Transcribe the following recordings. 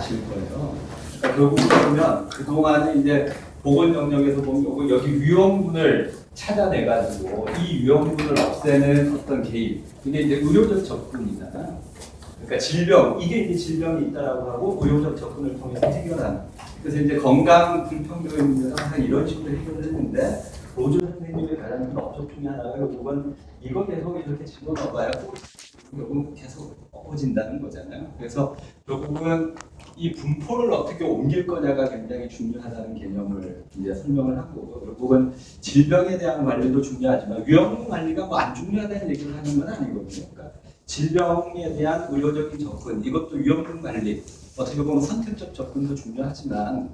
아실 거예요. 그러니까 결국 보면 그동안에 이제 보건 영역에서 보면 여기 위험군을 찾아내가지고 이 위험군을 없애는 어떤 개입 이게 이제 의료적 접근이잖아. 그러니까 질병 이게 이제 질병이 있다라고 하고 의료적 접근을 통해서 해결하는. 그래서 이제 건강 불평등의 문제는 항상 이런 식으로 해결을 했는데 로즈 선생님의 가장 큰 업적 중에 하나가 결국은 이거 계속 이렇게 집어넣어봐야 또 결국은 계속 엎어진다는 거잖아요. 그래서 결국은 이 분포를 어떻게 옮길 거냐가 굉장히 중요하다는 개념을 이제 설명을 한 거고 결국은 질병에 대한 관리도 중요하지만 위험 관리가 뭐 안 중요하다는 얘기를 하는 건 아니거든요. 그러니까 질병에 대한 의료적인 접근 이것도 위험군 관리 어떻게 보면 선택적 접근도 중요하지만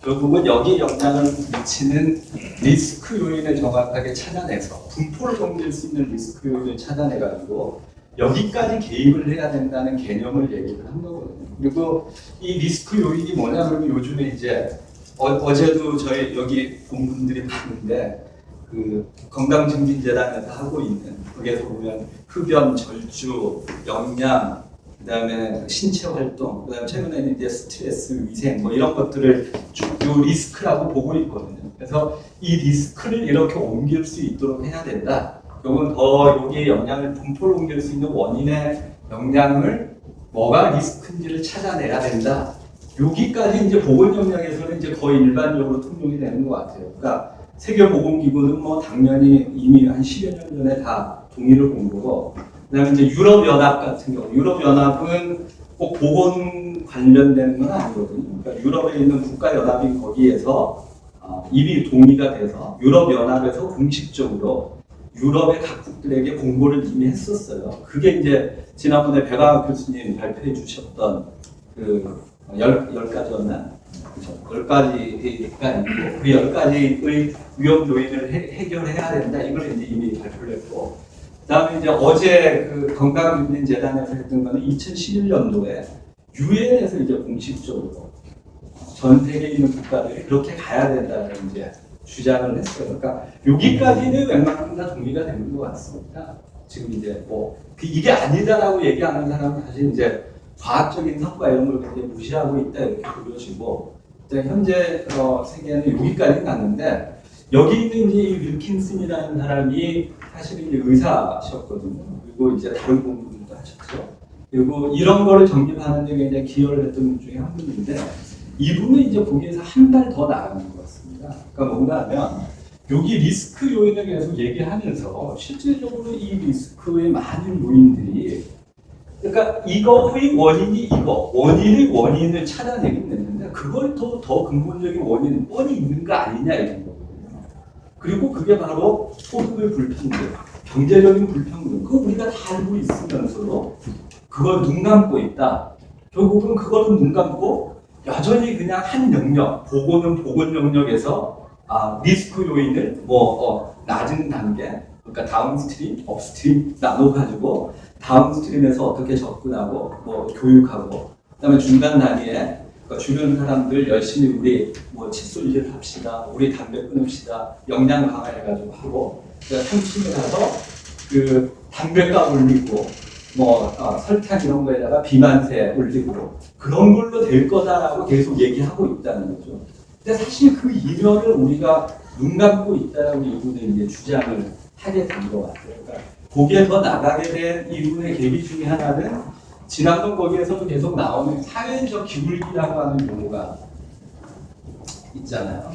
결국은 여기에 영향을 미치는 리스크 요인을 정확하게 찾아내서 분포를 옮길 수 있는 리스크 요인을 찾아내가지고 여기까지 개입을 해야 된다는 개념을 얘기를 한 거거든요. 그리고 이 리스크 요인이 뭐냐 그러면 요즘에 이제 어, 제도 저희 여기 온 분들이 봤는데 그 건강증진재단에서 하고 있는 거기에서 보면 흡연, 절주, 영양, 그다음에 신체 활동, 그다음에 최근에는 이제 스트레스, 위생 뭐 이런 것들을 쭉요 리스크라고 보고 있거든요. 그래서 이 리스크를 이렇게 옮길 수 있도록 해야 된다. 요건 더 여기에 영향을 분포를 옮길 수 있는 원인의 영향을 뭐가 리스크인지를 찾아내야 된다. 여기까지 이제 보건 영역에서는 이제 거의 일반적으로 통용이 되는 것 같아요. 그러니까 세계보건기구는 뭐 당연히 이미 한 10여 년 전에 다 동의를 본 거고, 그 다음에 이제 유럽연합 같은 경우, 유럽연합은 꼭 보건 관련되는 건 아니거든요. 그러니까 유럽에 있는 국가연합이 거기에서 어, 이미 동의가 돼서 유럽연합에서 공식적으로 유럽의 각국들에게 공고를 이미 했었어요. 그게 이제 지난번에 백아 교수님 발표해 주셨던 그 열, 열 가지였나? 열 가지가 있고 그 열 가지의 위험 요인을 해, 해결해야 된다. 이걸 이제 이미 발표를 했고 그 다음에 이제 어제 그 건강윤린재단에서 했던 거는 2011년도에 유엔에서 이제 공식적으로 전 세계에 있는 국가들이 그렇게 가야 된다는 이제 주장을 했어요. 그러니까 여기까지는 웬만큼 다 동의가 되는 것 같습니다. 지금 이제 뭐그 이게 아니다라고 얘기하는 사람은 사실 이제 과학적인 성과 이런 걸 굉장히 무시하고 있다 이렇게 보여지고 현재 어, 세계는 여기까지 갔는데 여기 있는 이 윌킨슨이라는 사람이 사실은 이제 의사셨거든요. 그리고 이제 다른 공부도 하셨죠. 그리고 이런 거를 정립하는 데 굉장히 기여를 했던 분 중에 한 분인데 이분은 이제 거기에서 한발더 같습니다. 그러니까 뭔가 하면 여기 리스크 요인을 계속 얘기하면서 실질적으로 이 리스크의 많은 요인들이 그러니까 이거의 원인이 이거 원인의 원인을 찾아내긴 됐는데 그걸 더, 더 근본적인 원인은 뻔히 있는 거 아니냐 이런 거거든요. 그리고 그게 바로 소득의 불평등, 경제적인 불평등. 그거 우리가 다 알고 있으면서도 그걸 눈 감고 있다. 결국은 그거는 눈 감고 여전히 그냥 한 영역, 보고는 보건 영역에서 아, 리스크 요인을 뭐 어, 낮은 단계, 그러니까 다운스트림, 업스트림 나눠가지고 다운스트림에서 어떻게 접근하고 뭐 교육하고 그다음에 중간 단위에 그러니까 주변 사람들 열심히 우리 뭐 칫솔질 합시다, 우리 담배 끊읍시다, 영양 강화해가지고 하고 그다음에 3층에 가서 그 담배값 올리고 뭐 어, 설탕 이런 거에다가 비만세 올리고 그런 걸로 될 거다라고 계속 얘기하고 있다는 거죠. 근데 사실 그 이면을 우리가 눈 감고 있다라고 이분은 이제 주장을 하게 된 것 같아요. 그러니까 거기에 더 나가게 된 이분의 계기 중에 하나는 지난번 거기에서도 계속 나오는 사회적 기울기라고 하는 용어가 있잖아요.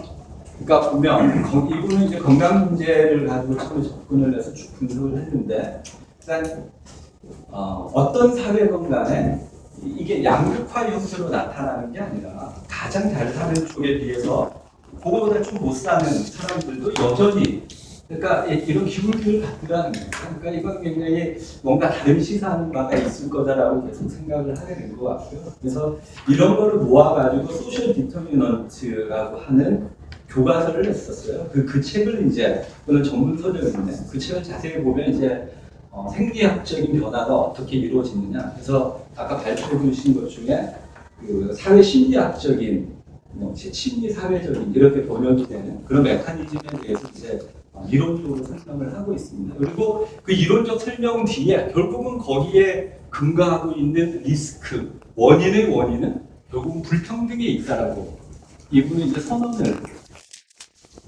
그러니까 보면 거- 이분은 이제 건강 문제를 가지고 처음에 접근을 해서 쭉 분석을 했는데 일단 어, 어떤 사회건 간에 이- 이게 양극화 형태로 나타나는 게 아니라 가장 잘 사는 쪽에 비해서 그거보다 좀 못 사는 사람들도 여전히 그러니까 이- 이런 기울기를 갖더라는 거예요. 그러니까 이건 굉장히 뭔가 다른 시사하는 바가 있을 거다라고 계속 생각을 하게 된 것 같고요. 그래서 이런 거를 모아가지고 소셜 디터미넌트라고 하는 교과서를 냈었어요. 그, 그 책을 이제, 그는 전문 서적인데, 그 책을 자세히 보면 이제 어, 생리학적인 변화가 어떻게 이루어지느냐. 그래서 아까 발표해 주신 것 중에 그 사회 심리학적인, 뭐 심리 사회적인 이렇게 번역이 되는 그런 메커니즘에 대해서 이제 어, 이론적으로 설명을 하고 있습니다. 그리고 그 이론적 설명 뒤에 결국은 거기에 근거하고 있는 리스크, 원인의 원인은 결국은 불평등에 있다라고 이분은 이제 선언을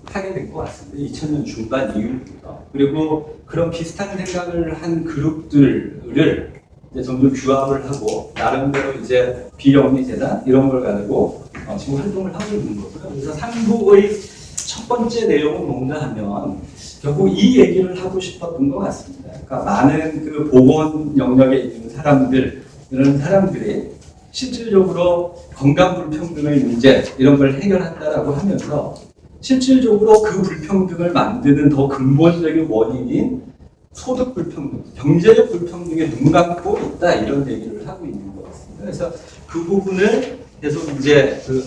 하게 된 것 같습니다. 2000년 중반 이후부터. 그리고 그런 비슷한 생각을 한 그룹들을 이제 점점 규합을 하고 나름대로 이제 비영리 재단 이런 걸 가지고 어, 지금 활동을 하고 있는 거고요. 그래서 상북의 첫 번째 내용은 뭔가 하면 결국 이 얘기를 하고 싶었던 것 같습니다. 그러니까 많은 그 보건 영역에 있는 사람들 이런 사람들이 실질적으로 건강 불평등의 문제 이런 걸 해결한다라고 하면서 실질적으로 그 불평등을 만드는 더 근본적인 원인인 소득 불평등, 경제적 불평등에 눈 감고 있다 이런 얘기를 하고 있는 것 같습니다. 그래서 그 부분을 계속 이제 그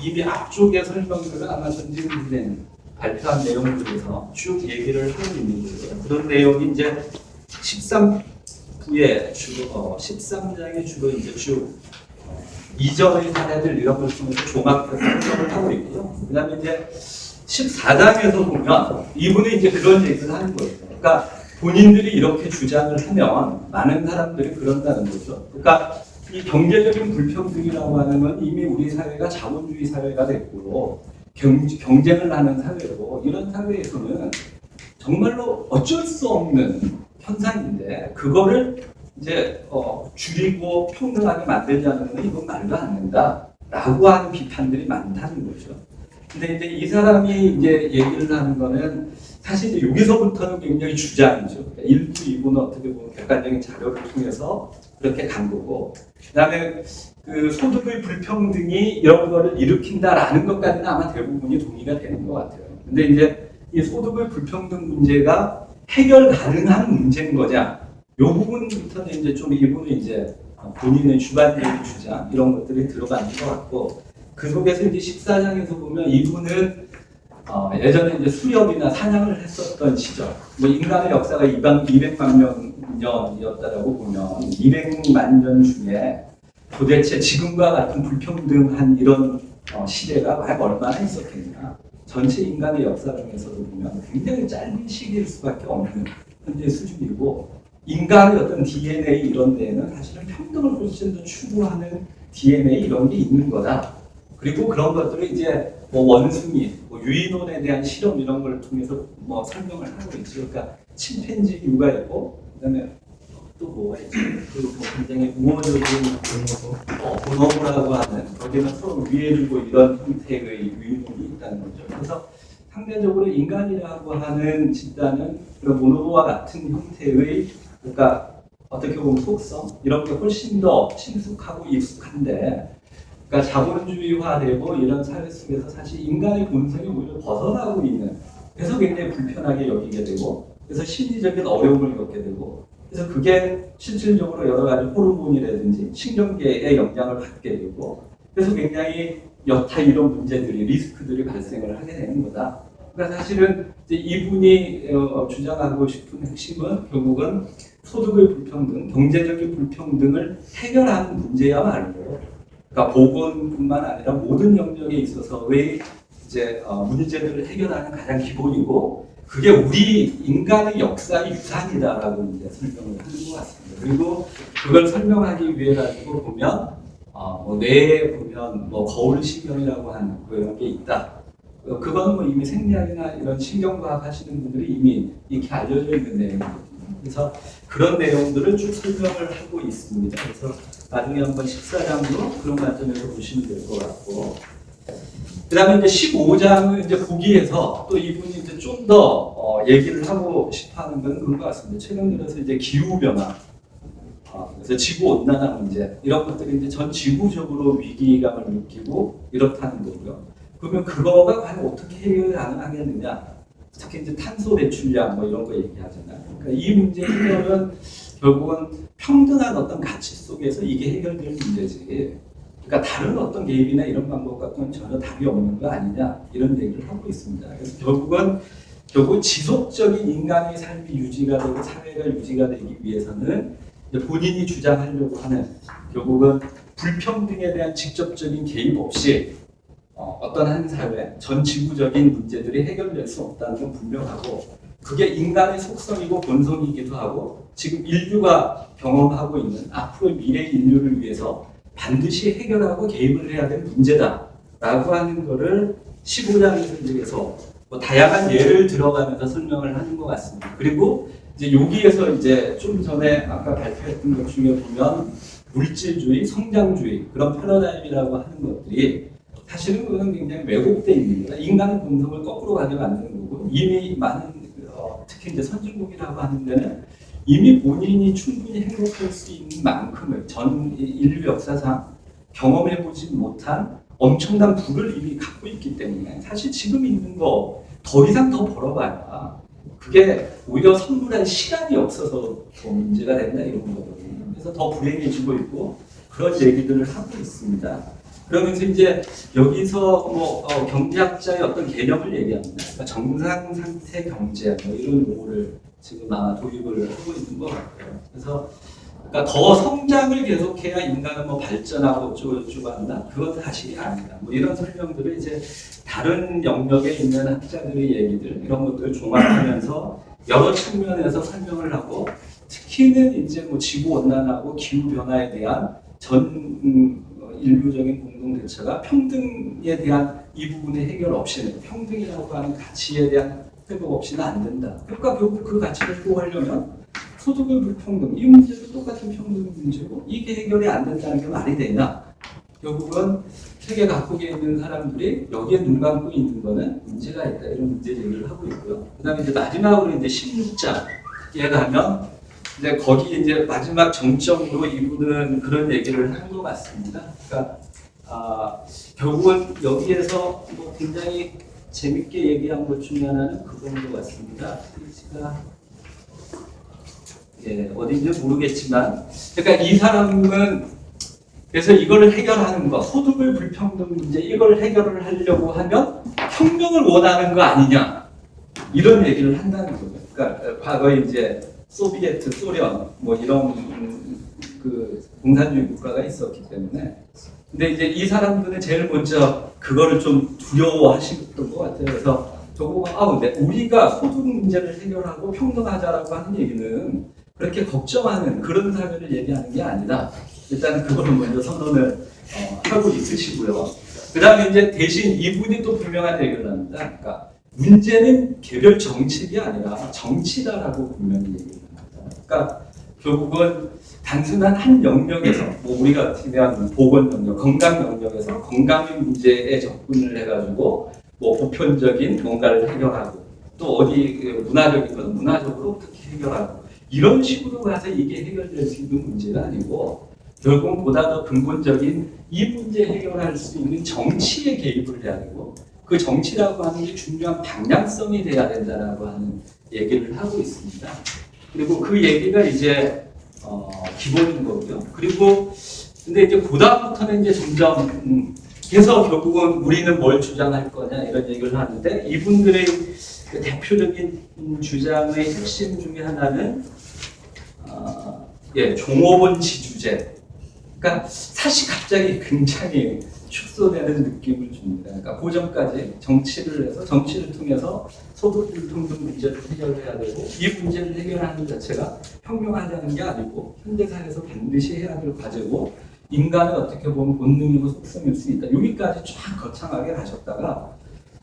이미 앞쪽의 설명들을 아마 전진된 발표한 내용들에서 쭉 얘기를 하고 있는 거예요. 그런 내용이 이제 13부에 주로 어, 13장에 주로 이제 쭉 어, 이전의 사례들 이런 걸 통해서 종합해서 설명을 하고 있고요. 그다음에 이제 14장에서 보면 이분이 이제 그런 얘기를 하는 거예요. 그러니까 본인들이 이렇게 주장을 하면 많은 사람들이 그런다는 거죠. 그러니까 이 경제적인 불평등이라고 하는 건 이미 우리 사회가 자본주의 사회가 됐고 경, 경쟁을 하는 사회고 이런 사회에서는 정말로 어쩔 수 없는 현상인데 그거를 이제 어, 줄이고 평등하게 만들자는 건 이건 말도 안 된다라고 하는 비판들이 많다는 거죠. 근데 이제 이 사람이 이제 얘기를 하는 거는 사실 이제 여기서부터는 굉장히 주장이죠. 그러니까 1부, 2부는 어떻게 보면 객관적인 자료를 통해서 그렇게 간 거고, 그 다음에 그 소득의 불평등이 이런 거를 일으킨다라는 것까지는 아마 대부분이 동의가 되는 것 같아요. 근데 이제 이 소득의 불평등 문제가 해결 가능한 문제인 거냐, 요 부분부터는 이제 좀 이분은 이제 본인의 주관적인 주장 이런 것들이 들어가는 것 같고, 그 속에서 이제 14장에서 보면 이분은 어, 예전에 이제 수렵이나 사냥을 했었던 시절, 뭐 인간의 역사가 200, 200만 년이었다라고 보면 200만 년 중에 도대체 지금과 같은 불평등한 이런 어, 시대가 얼마나 있었겠냐. 전체 인간의 역사상에서도 보면 굉장히 짧은 시기일 수밖에 없는 현재 수준이고 인간의 어떤 DNA 이런 데에는 사실은 평등을 훨씬 더 추구하는 DNA 이런 게 있는 거다. 그리고 그런 것들을 이제 뭐 원숭이, 뭐 유인원에 대한 실험 이런 걸 통해서 뭐 설명을 하고 있죠. 그러니까 침팬지 유가 있고 그다음에 또 뭐가 있지? 그리고 뭐 굉장히 우호적인 어, 보노라고 하는 거기는 서로 위해주고 이런 형태의 유인원이 있다는 거죠. 그래서 상대적으로 인간이라고 하는 집단은 그런 모노와 같은 형태의 그러니까 어떻게 보면 속성 이런 게 훨씬 더 친숙하고 익숙한데 그러니까 자본주의화되고 이런 사회 속에서 사실 인간의 본성이 오히려 벗어나고 있는 그래서 굉장히 불편하게 여기게 되고 그래서 심리적인 어려움을 겪게 되고 그래서 그게 실질적으로 여러 가지 호르몬이라든지 신경계에 영향을 받게 되고 그래서 굉장히 여타 이런 문제들이 리스크들이 발생을 하게 되는 거다. 그러니까 사실은 이분이 어, 주장하고 싶은 핵심은 결국은 소득의 불평등, 경제적인 불평등을 해결하는 문제야말로 그러니까 보건뿐만 아니라 모든 영역에 있어서의 이제 어, 문제들을 해결하는 가장 기본이고 그게 우리 인간의 역사의 유산이다라고 이제 설명을 하는 것 같습니다. 그리고 그걸 설명하기 위해 가지고 보면 어, 뭐 뇌에 보면 뭐 거울 신경이라고 하는 그런 게 있다. 어, 그거는 뭐 이미 생리학이나 이런 신경과학 하시는 분들이 이미 이렇게 알려져 있는 내용이거든요. 그래서 그런 내용들을 쭉 설명을 하고 있습니다. 그래서 나중에 한번 14장도 그런 관점에서 보시면 될 것 같고. 그 다음에 이제 15장을 이제 보기에서 또 이분이 이제 좀더 어, 얘기를 하고 싶어 하는 건 그런 것 같습니다. 최근 들어서 이제 기후변화, 어, 그래서 지구온난화 문제, 이런 것들이 이제 전 지구적으로 위기감을 느끼고 이렇다는 거고요. 그러면 그거가 과연 어떻게 해결 가능하겠느냐? 특히 이제 탄소 배출량 뭐 이런 거 얘기하잖아요. 그러니까 이 문제 해결은 결국은 평등한 어떤 가치 속에서 이게 해결될 문제지. 그러니까 다른 어떤 개입이나 이런 방법 같은 건 전혀 답이 없는 거 아니냐 이런 얘기를 하고 있습니다. 그래서 결국은 결국 지속적인 인간의 삶이 유지가 되고 사회가 유지가 되기 위해서는 본인이 주장하려고 하는 결국은 불평등에 대한 직접적인 개입 없이 어, 어떤 한 사회 전 지구적인 문제들이 해결될 수 없다는 건 분명하고 그게 인간의 속성이고 본성이기도 하고 지금 인류가 경험하고 있는 앞으로 미래 인류를 위해서 반드시 해결하고 개입을 해야 될 문제다라고 하는 거를 15장에서 이제 계속 뭐 다양한 예를 들어가면서 설명을 하는 것 같습니다. 그리고 이제 여기에서 이제 좀 전에 아까 발표했던 것 중에 보면 물질주의, 성장주의 그런 패러다임이라고 하는 것들이 사실은 그거는 굉장히 왜곡돼 있는 거다. 인간의 본성을 거꾸로 가게 만드는 거고 이미 많은 어, 특히 이제 선진국이라고 하는 데는 이미 본인이 충분히 행복할 수 있는 만큼을 전 인류 역사상 경험해보지 못한 엄청난 부를 이미 갖고 있기 때문에 사실 지금 있는 거 더 이상 더 벌어봐야 그게 오히려 선물할 시간이 없어서 더 문제가 된다 이런 거거든요. 그래서 더 불행해지고 있고 그런 얘기들을 하고 있습니다. 그러면서 이제 여기서 뭐 어, 경제학자의 어떤 개념을 얘기합니다. 그러니까 정상 상태 경제 뭐 이런 용어를 지금 아마 도입을 하고 있는 것 같아요. 그래서 그러니까 더 성장을 계속해야 인간은 뭐 발전하고 어쩌고저쩌고 한다. 그건 사실이 아니다. 뭐 이런 설명들을 이제 다른 영역에 있는 학자들의 얘기들 이런 것들을 종합하면서 여러 측면에서 설명을 하고 특히는 이제 뭐 지구 온난화하고 기후 변화에 대한 전 음, 어, 인류적인 공동 대처가 평등에 대한 이 부분의 해결 없이는 평등이라고 하는 가치에 대한 회복 없이는 안 된다. 그러니까 결국 그 가치를 회복하려면 소득의 불평등 이 문제도 똑같은 평등 문제고 이게 해결이 안 된다는 게 말이 되냐? 결국은 세계 각국에 있는 사람들이 여기에 눈 감고 있는 거는 문제가 있다 이런 문제 제기를 하고 있고요. 그다음에 이제 마지막으로 이제 16장에 가면 이제 거기 이제 마지막 정점으로 이분은 그런 얘기를 한 것 같습니다. 그러니까 아, 결국은 여기에서 뭐 굉장히 재밌게 얘기한 것 중에 하나는 그건 것 같습니다. 페이지가 예, 어딘지 모르겠지만, 그러니까 이 사람은 그래서 이거를 해결하는 거, 소득의 불평등 문제 이걸 해결을 하려고 하면 혁명을 원하는 거 아니냐 이런 얘기를 한다는 거죠. 그러니까 과거에 이제 소비에트, 소련 뭐 이런 음, 그 공산주의 국가가 있었기 때문에 근데 이제 이 사람들은 제일 먼저 그거를 좀 두려워하셨던 것 같아요. 그래서 저거 아 근데 우리가 소득 문제를 해결하고 평등하자라고 하는 얘기는 그렇게 걱정하는 그런 사회를 얘기하는 게 아니다. 일단 그거를 먼저 선언을 어, 하고 있으시고요. 그 다음에 이제 대신 이분이 또 분명한 얘기를 합니다. 그러니까 문제는 개별 정책이 아니라 정치다라고 분명히 합니다. 그러니까 결국은 단순한 한 영역에서 뭐 우리가 대한 보건 영역, 건강 영역에서 건강의 문제에 접근을 해가지고 뭐 보편적인 뭔가를 해결하고 또 어디 그 문화적인 건 문화적으로 어떻게 해결하고 이런 식으로 가서 이게 해결될 수 있는 문제가 아니고 결국 보다 더 근본적인 이 문제 해결할 수 있는 정치에 개입을 해야 되고 그 정치라고 하는 게 중요한 방향성이 돼야 된다라고 하는 얘기를 하고 있습니다. 그리고 그 얘기가 이제 어, 기본인 거고요. 그리고 근데 이제 그다음부터는 이제 점점 음, 그래서 결국은 우리는 뭘 주장할 거냐 이런 얘기를 하는데 이분들의 그 대표적인 음, 주장의 핵심 중에 하나는 어, 예 종업원 지주제. 그러니까 사실 갑자기 굉장히 축소되는 느낌을 줍니다. 그러니까 그 전까지 정치를 해서 정치를 통해서 소득 불평등 문제를 해결해야 되고 이 문제를 해결하는 자체가 혁명하자는 게 아니고 현대사회에서 반드시 해야 될 과제고 인간은 어떻게 보면 본능이고 속성일 수 있다. 여기까지 쫙 거창하게 가셨다가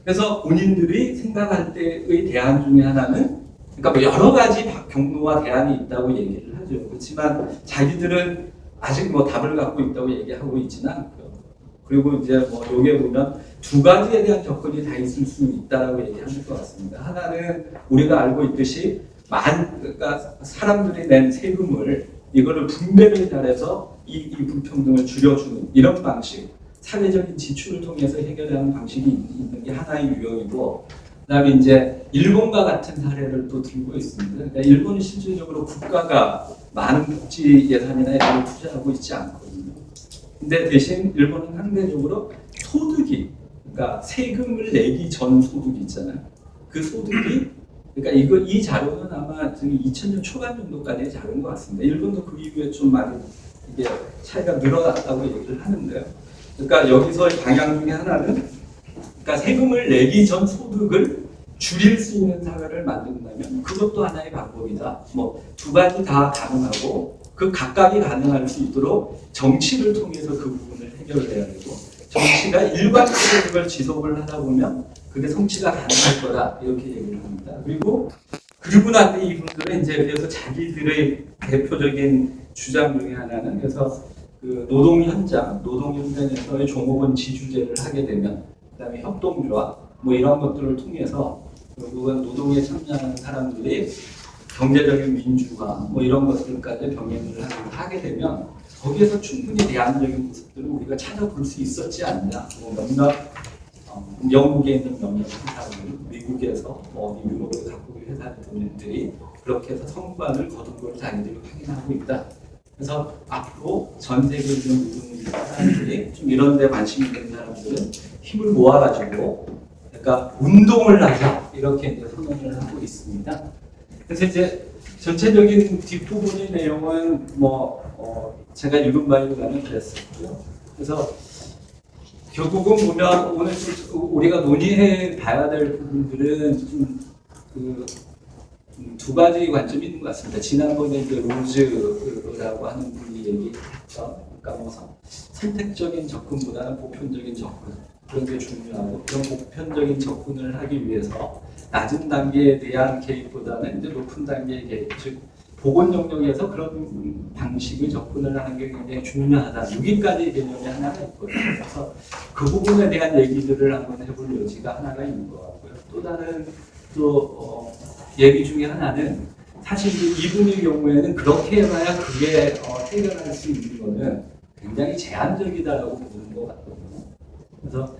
그래서 본인들이 생각할 때의 대안 중에 하나는 그러니까 뭐 여러 가지 경로와 대안이 있다고 얘기를 하죠. 그렇지만 자기들은 아직 뭐 답을 갖고 있다고 얘기하고 않고요. 그리고 이제 뭐 여기에 보면 두 가지에 대한 접근이 다 있을 수 있다라고 얘기하는 것 같습니다. 하나는 우리가 알고 있듯이 만 그러니까 사람들이 낸 세금을 이거를 분배를 잘해서 이, 이 불평등을 줄여주는 이런 방식, 사회적인 지출을 통해서 해결하는 방식이 있는 게 하나의 유형이고, 그다음에 이제 일본과 같은 사례를 또 들고 있습니다. 그러니까 일본은 실질적으로 국가가 많은 복지 예산이나 이런 걸 투자하고 있지 않거든요. 근데 대신 일본은 상대적으로 소득이 그러니까 세금을 내기 전 소득이 있잖아요. 그 소득이 그러니까 이거 이 자료는 아마 지금 2000년 초반 정도까지의 자료인 것 같습니다. 일본도 그 이후에 좀 많이 이게 차이가 늘어났다고 얘기를 하는데요. 그러니까 여기서 방향 중에 하나는 그러니까 세금을 내기 전 소득을 줄일 수 있는 사회를 만든다면 그것도 하나의 방법이다. 뭐 두 가지 다 가능하고 그 각각이 가능할 수 있도록 정치를 통해서 그 부분을 해결해야 되고 정치가 일관적으로 그걸 지속을 하다 보면 그게 성취가 가능할 거다 이렇게 얘기를 합니다. 그리고 그리고 나서 이분들은 이제 그래서 자기들의 대표적인 주장 중에 하나는 그래서 그 노동 현장, 노동 현장에서의 종업원 지주제를 하게 되면 그다음에 협동조합 뭐 이런 것들을 통해서 결국은 노동에 참여하는 사람들이 경제적인 민주화 뭐 이런 것들까지 병행을 하게- 되면 거기에서 충분히 대안적인 모습들을 우리가 찾아볼 수 있었지 않나 뭐 몇몇 어, 영국에 있는 몇몇 회사들 미국에서 뭐 유럽의 각국의 회사들이 그렇게 해서 성과를 거둔 걸 자기들이 확인하고 있다. 그래서 앞으로 전 세계에 있는 모든 사람들이 좀 이런 데 관심이 있는 사람들은 힘을 모아가지고 그러니까 운동을 하자 이렇게 이제 선언을 하고 있습니다. 그래서 이제 전체적인 뒷부분의 내용은 뭐 어, 제가 읽은 바에 의하면 그랬었고요. 그래서 결국은 보면 오늘 좀 우리가 논의해 봐야 될 부분들은 좀그 음, 두 가지 관점이 있는 것 같습니다. 지난번에 그 로즈라고 하는 분이 얘기했죠. 그러니까 뭐 선- 선택적인 접근보다는 보편적인 접근 그런 게 중요하고 그런 보편적인 접근을 하기 위해서 낮은 단계에 대한 개입보다는 이제 높은 단계의 개입, 즉 보건 영역에서 그런 방식의 접근을 하는 게 굉장히 중요하다. 여기까지 개념이 하나가 있거든요. 그래서 그 부분에 대한 얘기들을 한번 해볼 여지가 하나가 있는 것 같고요. 또 다른 또 어, 얘기 중에 하나는 사실 이분의 경우에는 그렇게 해봐야 그게 어, 해결할 수 있는 거는 굉장히 제한적이다라고 보는 것 같거든요. 그래서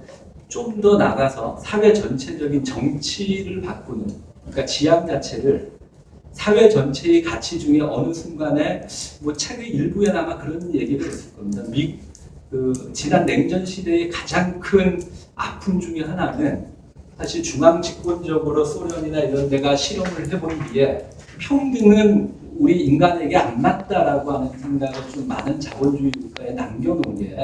좀 더 나가서 사회 전체적인 정치를 바꾸는 그러니까 지향 자체를 사회 전체의 가치 중에 어느 순간에 뭐 책의 일부에나마 그런 얘기를 했을 겁니다. 미, 그 지난 냉전 시대의 가장 큰 아픔 중에 하나는 사실 중앙 집권적으로 소련이나 이런 데가 실험을 해본 뒤에 평등은 우리 인간에게 안 맞다라고 하는 생각을 좀 많은 자본주의 국가에 남겨놓은 게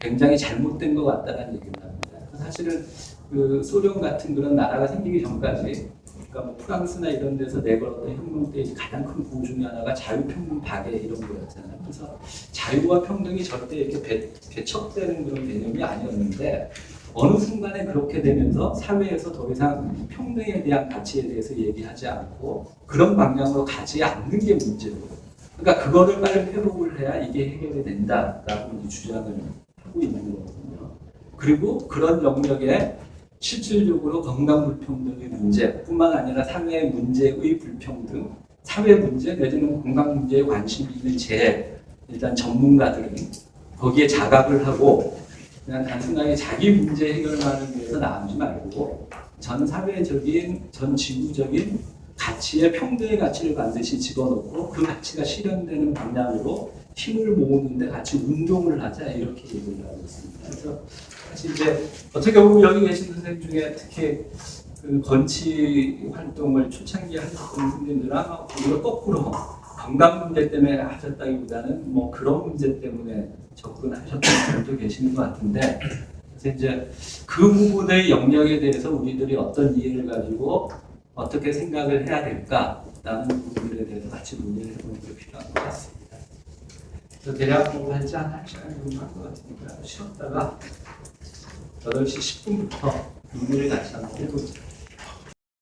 굉장히 잘못된 것 같다는 얘기를 합니다. 사실은 그 소련 같은 그런 나라가 생기기 전까지 그러니까 뭐 프랑스나 이런 데서 내걸었던 혁명 때 가장 큰 구호 중에 하나가 자유평등 박애 이런 거였잖아요. 그래서 자유와 평등이 절대 이렇게 배, 배척되는 그런 개념이 아니었는데 어느 순간에 그렇게 되면서 사회에서 더 이상 평등에 대한 가치에 대해서 얘기하지 않고 그런 방향으로 가지 않는 게 문제고 그러니까 그거를 빨리 회복을 해야 이게 해결이 된다라고 주장을 하고 있는 거거든요. 그리고 그런 영역에 실질적으로 건강 불평등의 문제뿐만 아니라 사회 문제의 불평등, 사회 문제 내지는 건강 문제에 관심이 있는 제 일단 전문가들은 거기에 자각을 하고 그냥 단순하게 자기 문제 해결만을 위해서 나오지 말고 전 사회적인 전 지구적인 가치의 평등의 가치를 반드시 집어넣고 그 가치가 실현되는 방향으로 힘을 모으는데 같이 운동을 하자 이렇게 얘기를 하고 있습니다. 그래서 사실 이제 어떻게 보면 여기 계신 선생님 중에 특히 그 건치 활동을 초창기에 하셨던 아마 오히려 거꾸로 건강 문제 때문에 하셨다기보다는 뭐 그런 문제 때문에 접근하셨던 분들도 계시는 것 같은데 그래서 이제 그 부분의 영역에 대해서 우리들이 어떤 이해를 가지고 어떻게 생각을 해야 될까라는 부분들에 대해서 같이 논의를 해보는 게 필요한 것 같습니다. 그래서 대략 뭐 한지 한 시간 정도 한것 같으니까 쉬었다가 8시 10분부터 논의를 같이 한번 해보죠.